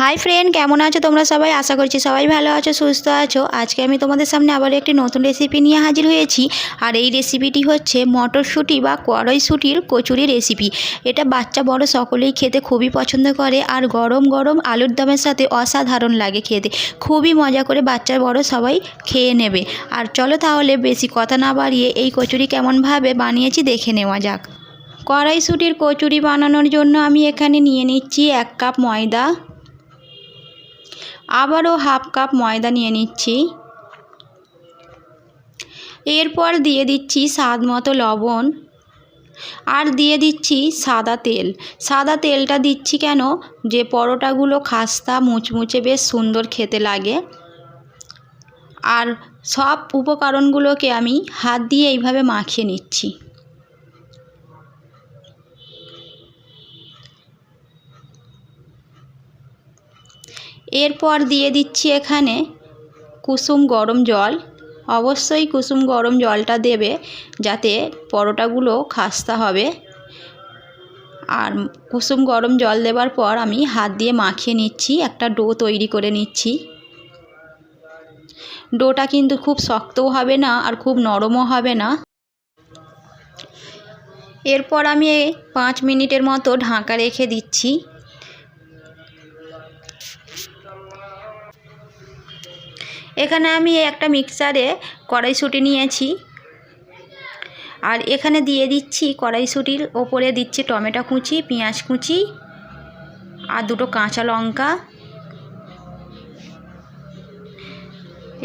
Hi friend কেমন আছো তোমরা সবাই? আশা করছি সবাই ভালো আছো, সুস্থ আছো। আজকে আমি তোমাদের সামনে আবার একটি নতুন রেসিপি নিয়ে হাজির হয়েছি। আর এই রেসিপিটি হচ্ছে মটরশুঁটি বা কড়াইশুঁটির কচুরি রেসিপি এটা বাচ্চা, বড় সকলেই খেতে খুবই পছন্দ করে। আর গরম গরম আলুর দমের সাথে অসাধারণ লাগে খেতে। খুবই মজা করে বাচ্চা, বড় সবাই খেয়ে নেবে। আর চলো তাহলে বেশি কথা না বাড়িয়ে এই কচুরি কেমনভাবে বানিয়েছি দেখে নেওয়া যাক। কড়াইশুঁটির কচুরি বানানোর জন্য আমি এখানে নিয়ে নিচ্ছি এক কাপ ময়দা। আবারও হাফ কাপ ময়দা নিয়ে নিচ্ছি। এরপর দিয়ে দিচ্ছি স্বাদ মতো লবণ। আর দিয়ে দিচ্ছি সাদা তেল। সাদা তেলটা দিচ্ছি কেন? যে পরোটাগুলো খাস্তা, মুচমুচে বেশ সুন্দর খেতে লাগে। আর সব উপকরণগুলোকে আমি হাত দিয়ে এইভাবে মাখিয়ে নিচ্ছি। এরপর দিয়ে দিচ্ছি এখানে কুসুম গরম জল। অবশ্যই কুসুম গরম জলটা দেবে যাতে পরোটাগুলো খাস্তা হবে। আর কুসুম গরম জল দেওয়ার পর আমি হাত দিয়ে মাখিয়ে নিচ্ছি, একটা ডো তৈরি করে নিচ্ছি। ডোটা কিন্তু খুব শক্তও হবে না আর খুব নরমও হবে না। এরপর আমি পাঁচ মিনিটের মতো ঢাকা রেখে দিচ্ছি। এখানে আমি একটা মিক্সারে কড়াইশুঁটি নিয়েছি। আর এখানে দিয়ে দিচ্ছি কড়াইশুঁটির ওপরে দিচ্ছি টমেটো কুচি, পেঁয়াজ কুচি আর দুটো কাঁচা লঙ্কা।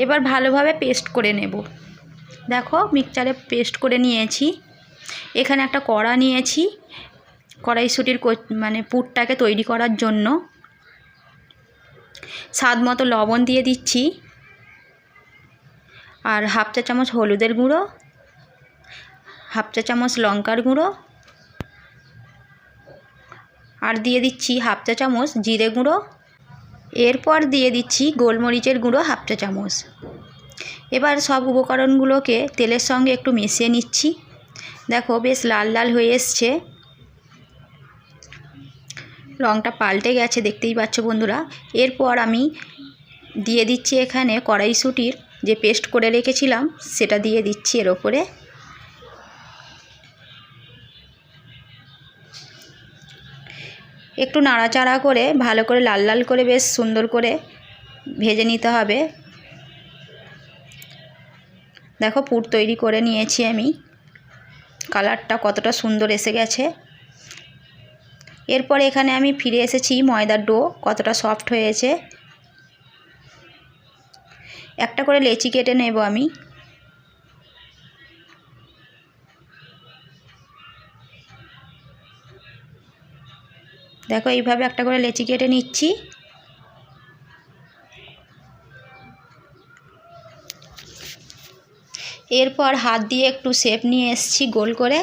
এবার ভালোভাবে পেস্ট করে নেব। দেখো মিক্সচারে পেস্ট করে নিয়েছি। এখানে একটা কড়া নিয়েছি কড়াইশুঁটির মানে পুরটাকে তৈরি করার জন্য। স্বাদ মতো লবণ দিয়ে দিচ্ছি। আর হাফ চা চামচ হলুদের গুঁড়ো, হাফ চা চামচ লঙ্কার গুঁড়ো, আর দিয়ে দিচ্ছি হাফ চা চামচ জিরে গুঁড়ো। এরপর দিয়ে দিচ্ছি গোলমরিচের গুঁড়ো হাফ চা চামচ। এবার সব উপকরণগুলোকে তেলের সঙ্গে একটু মিশিয়ে নিচ্ছি। দেখো বেশ লাল লাল হয়ে এসছে। রঙটা পাল্টে গেছে, দেখতেই পাচ্ছ বন্ধুরা। এরপর আমি দিয়ে দিচ্ছি এখানে কড়াইশুঁটির যে পেস্ট করে রেখেছিলাম, সেটা দিয়ে দিচ্ছি এর ওপরে। একটু নাড়াচাড়া করে, ভালো করে লাল লাল করে বেশ সুন্দর করে ভেজে নিতে হবে। দেখো, পুর তৈরি করে নিয়েছি আমি। কালারটা কতটা সুন্দর এসে গেছে। এরপর এখানে আমি ফিরে এসেছি ময়দার ডো, কতটা সফট হয়েছে। একটা করে লেচি কেটে নেব আমি। দেখো, এইভাবে একটা করে লেচি কেটে নিচ্ছি। এরপর হাত দিয়ে একটু শেপ নিয়ে এসছি গোল করে।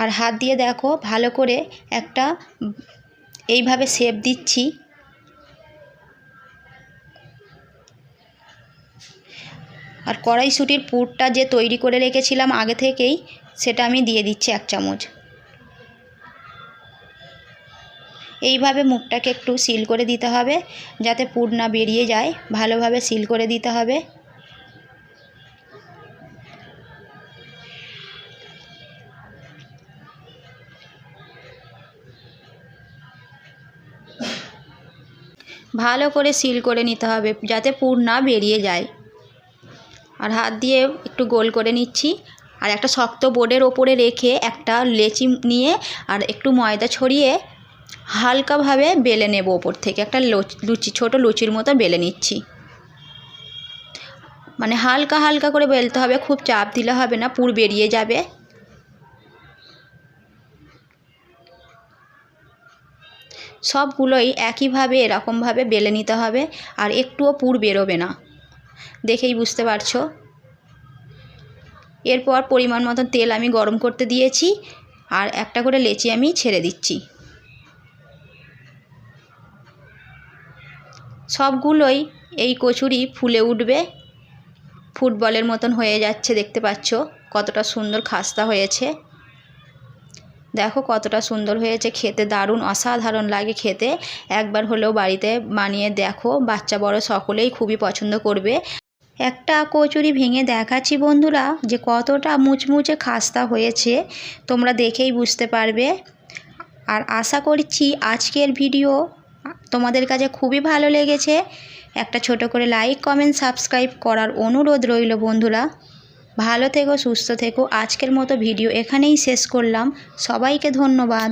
আর হাত দিয়ে দেখো, ভালো করে একটা এইভাবে শেপ দিচ্ছি। আর কড়াইশুটির পুরটা যে তৈরি করে রেখেছিলাম আগে থেকেই, সেটা আমি দিয়ে দিচ্ছি এক চামচ। এইভাবে মুখটাকে একটু সিল করে দিতে হবে, যাতে পুর না বেরিয়ে যায়। ভালোভাবে সিল করে দিতে হবে। ভালো করে সিল করে নিতে হবে, যাতে পুর না বেরিয়ে যায়। আর হাত দিয়ে একটু গোল করে নিচ্ছি। আর একটা শক্ত বোর্ডের ওপরে রেখে একটা লেচি নিয়ে আর একটু ময়দা ছড়িয়ে হালকাভাবে বেলে নেব ওপর থেকে। একটা লুচি ছোট লুচির মতো বেলে নিচ্ছি। মানে হালকা হালকা করে বেলতে হবে, খুব চাপ দিলে হবে না, পুর বেরিয়ে যাবে। সবগুলোই একইভাবে, এরকমভাবে বেলে নিতে হবে, আর একটুও পুর বেরোবে না। দেখেই বুঝতে পারছ। এরপর পরিমাণ মতো তেল আমি গরম করতে দিয়েছি আর একটা করে লেচি আমি ছেড়ে দিচ্ছি। সবগুলোই এই কচুরি ফুলে উঠবে। ফুটবলের মতন হয়ে যাচ্ছে, দেখতে পাচ্ছ কতটা সুন্দর খাস্তা হয়েছে। দেখো কতটা সুন্দর হয়েছে খেতে, দারুণ অসাধারণ লাগে খেতে। একবার হলেও বাড়িতে বানিয়ে দেখো, বাচ্চা বড় সকলেই খুবই পছন্দ করবে। একটা কচুরি ভেঙে দেখাচ্ছি বন্ধুরা যে কতটা মুচমুচে খাস্তা হয়েছে, তোমরা দেখেই বুঝতে পারবে। আর আশা করছি আজকের ভিডিও তোমাদের কাছে খুবই ভালো লেগেছে। একটা ছোট করে লাইক কমেন্ট সাবস্ক্রাইব করার অনুরোধ রইল বন্ধুরা। ভালো থেকো, সুস্থ থেকো। আজকের মতো ভিডিও এখানেই শেষ করলাম। সবাইকে ধন্যবাদ।